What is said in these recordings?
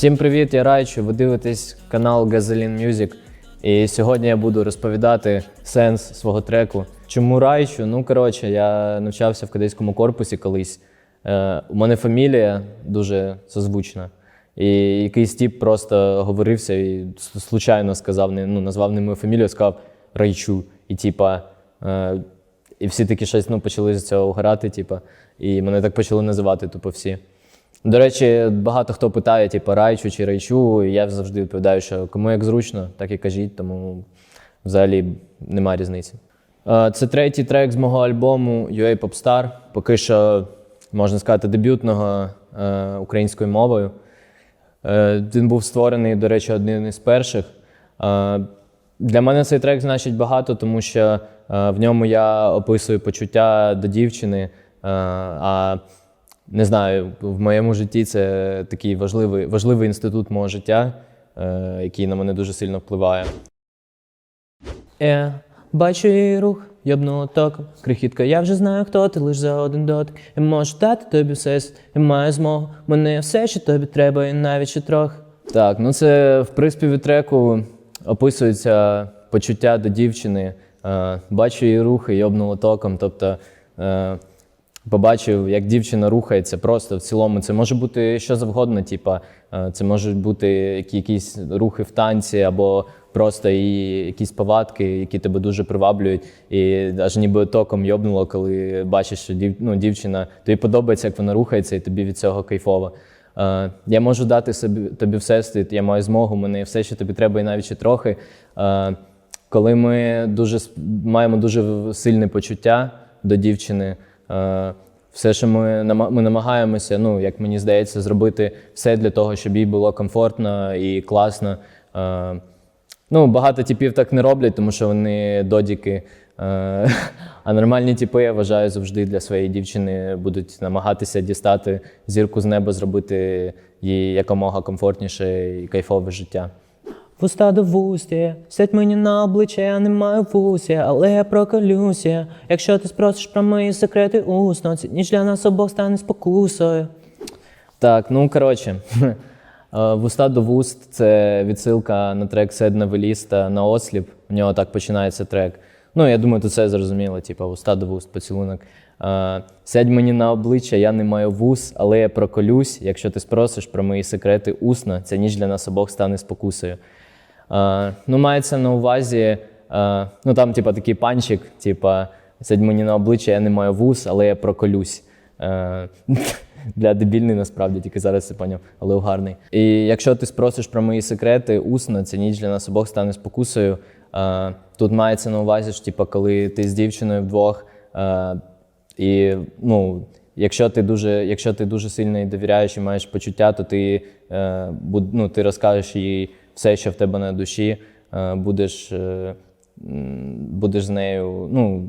Всім привіт, я Райчо. Ви дивитесь канал Gasoline Music. І сьогодні я буду розповідати сенс свого треку. Чому Райчо? Ну, коротше, я навчався в кадетському корпусі колись. Е, у мене фамілія дуже созвучна. І якийсь тіп просто говорився і случайно сказав, ну, назвав не мою фамілію, сказав Райчу. І типа. Е, і всі такі щось ну, почали з цього грати, типа, і мене так почали називати тупо всі. До речі, багато хто питає, типу, райчу чи райчу, і я завжди відповідаю, що кому як зручно, так і кажіть, тому взагалі немає різниці. Е, Це третій трек з мого альбому UA Popstar. Поки що, можна сказати, дебютного е, українською мовою. Е, Він був створений, до речі, одним із перших. Для мене цей трек значить багато, тому що в ньому я описую почуття до дівчини. А не знаю, в моєму житті це такий важливий, важливий інститут мого життя, е, який на мене дуже сильно впливає. Я бачу її рух, йобнуло током. Крихітка, я вже знаю, хто ти лиш за один дотик. Я можу дати тобі все, я маю змогу. Мене все, що тобі треба, і навіть ще трохи. Так, ну це в приспіві треку описується почуття до дівчини. Е, бачу її рухи, йобнуло током. Тобто е, побачив, як дівчина рухається просто в цілому. Це може бути що завгодно, типа, е, це можуть бути якісь рухи в танці або просто і якісь повадки, які тебе дуже приваблюють, і аж ніби током йобнуло, коли бачиш, що дів, ну, дівчина тобі подобається, як вона рухається, і тобі від цього кайфово. Е, я можу дати собі тобі всесвіт, я маю змогу, мене все, що тобі треба, і навіть ще трохи. Е, коли ми дуже маємо дуже сильне почуття до дівчини, все, що ми, ми намагаємося, ну як мені здається, зробити все для того, щоб їй було комфортно і класно. Е, Ну, багато типів так не роблять, тому що вони додіки. Е, А нормальні типи, я вважаю, завжди для своєї дівчини будуть намагатися дістати зірку з неба, зробити їй якомога комфортніше і кайфове життя. Вуста до вусті, сядь мені на обличчя, я не маю вусі, але я проколюся. Якщо ти спросиш про мої секрети усно, ці ніч для нас обох стане спокусою. Так, ну коротше, е, вуста до вуст це відсилка на трек Сед Новеліста на осліп. У нього так починається трек. Ну, я думаю, тут все зрозуміло, типу, вуста до вуст, поцілунок. Е, Сядь мені на обличчя, я не маю вус, але я проколюсь. Якщо ти спросиш про мої секрети усно, ця ніч для нас обох стане спокусою. Е, ну, мається на увазі, е, ну там, типа, такий панчик, типа, сядь мені на обличчя, я не маю вус, але я проколюсь. Е, Для дебільний насправді, тільки зараз це поняв, але гарний. І якщо ти спросиш про мої секрети усно, ця ніч для нас обох стане спокусою. Е, Тут мається на увазі, що типа, коли ти з дівчиною вдвох, е, і ну, якщо ти дуже, якщо ти дуже сильно їй довіряєш і маєш почуття, то ти, е, ну, ти розкажеш їй все, що в тебе на душі, е, будеш, е, будеш з нею. Ну,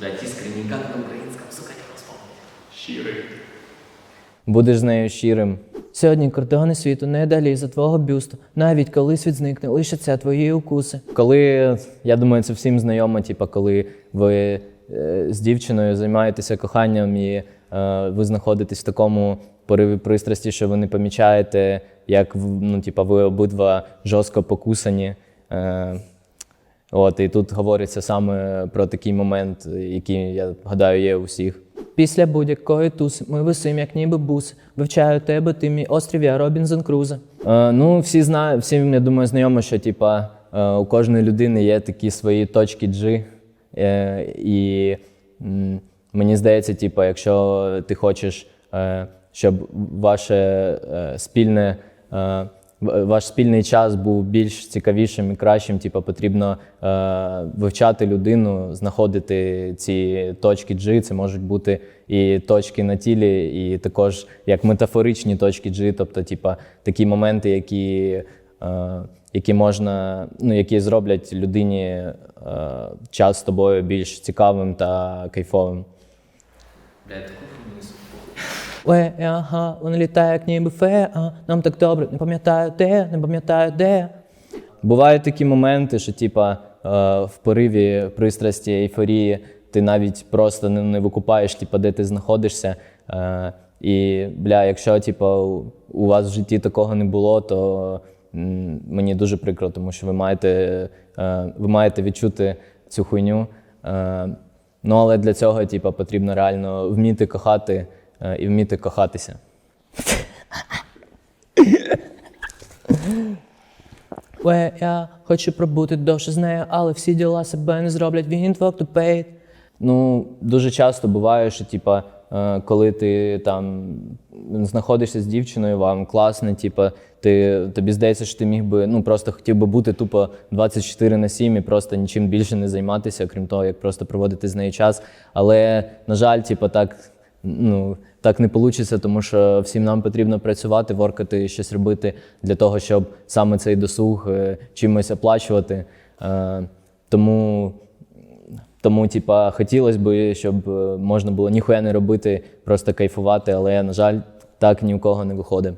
Блять, искренний, как на украинском, сука, не вспомнил. Щирый. будеш з нею щирим. Сьогодні кордони світу не далі за твого бюсту, навіть коли світ зникне, лишаться твої укуси. Коли я думаю, це всім знайомо, типу, коли ви е, з дівчиною займаєтеся коханням і е, ви знаходитесь в такому пориві пристрасті, що ви не помічаєте, як ну, типу, ви обидва жорстко покусані. Е, от, і тут говориться саме про такий момент, який, я гадаю, є у всіх. Після будь-якої туси ми висим, як ніби буси. Вивчаю тебе, ти мій острів, я Робінзон Крузо. Е, ну, всі знають, всім, я думаю, знайомо, що типа, е, у кожної людини є такі свої точки G. Е, і м, мені здається, типа, якщо ти хочеш, е, щоб ваше е, спільне. Е, ваш спільний час був більш цікавішим і кращим, типу, потрібно е, вивчати людину, знаходити ці точки G. Це можуть бути і точки на тілі, і також як метафоричні точки G, тобто, типа, такі моменти, які, е, які можна, ну, які зроблять людині е, час з тобою більш цікавим та кайфовим. Хуйню несу. Уе, е, ага, вона літає, як ніби фея, а, нам так добре, не пам'ятаю де, не пам'ятаю де. Бувають такі моменти, що типа е, в пориві пристрасті, ейфорії, ти навіть просто не, не викупаєш, типа, де ти знаходишся. Е, І бля, якщо типу, у вас в житті такого не було, то мені дуже прикро, тому що ви маєте, ви маєте відчути цю хуйню. Ну але для цього типу, потрібно реально вміти кохати і вміти кохатися. Уе, я хочу пробути довше з нею, але всі діла себе не зроблять. Він to pay. Ну, дуже часто буває, що типа, е, коли ти там знаходишся з дівчиною, вам класно, типа, ти, тобі здається, що ти міг би ну просто хотів би бути тупо 24 на 7 і просто нічим більше не займатися, крім того, як просто проводити з нею час. Але, на жаль, типа, так. Ну, так не вийде, тому що всім нам потрібно працювати, воркати, щось робити для того, щоб саме цей досуг е, чимось оплачувати. Е, тому тому, типа, хотілося б, щоб е, можна було ніхуя не робити, просто кайфувати, але, на жаль, так ні у кого не виходить.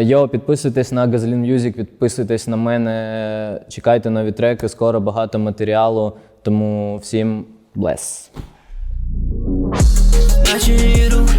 Йо, підписуйтесь на Gasoline Music, підписуйтесь на мене, чекайте нові треки, скоро багато матеріалу. Тому всім bless. Наче рух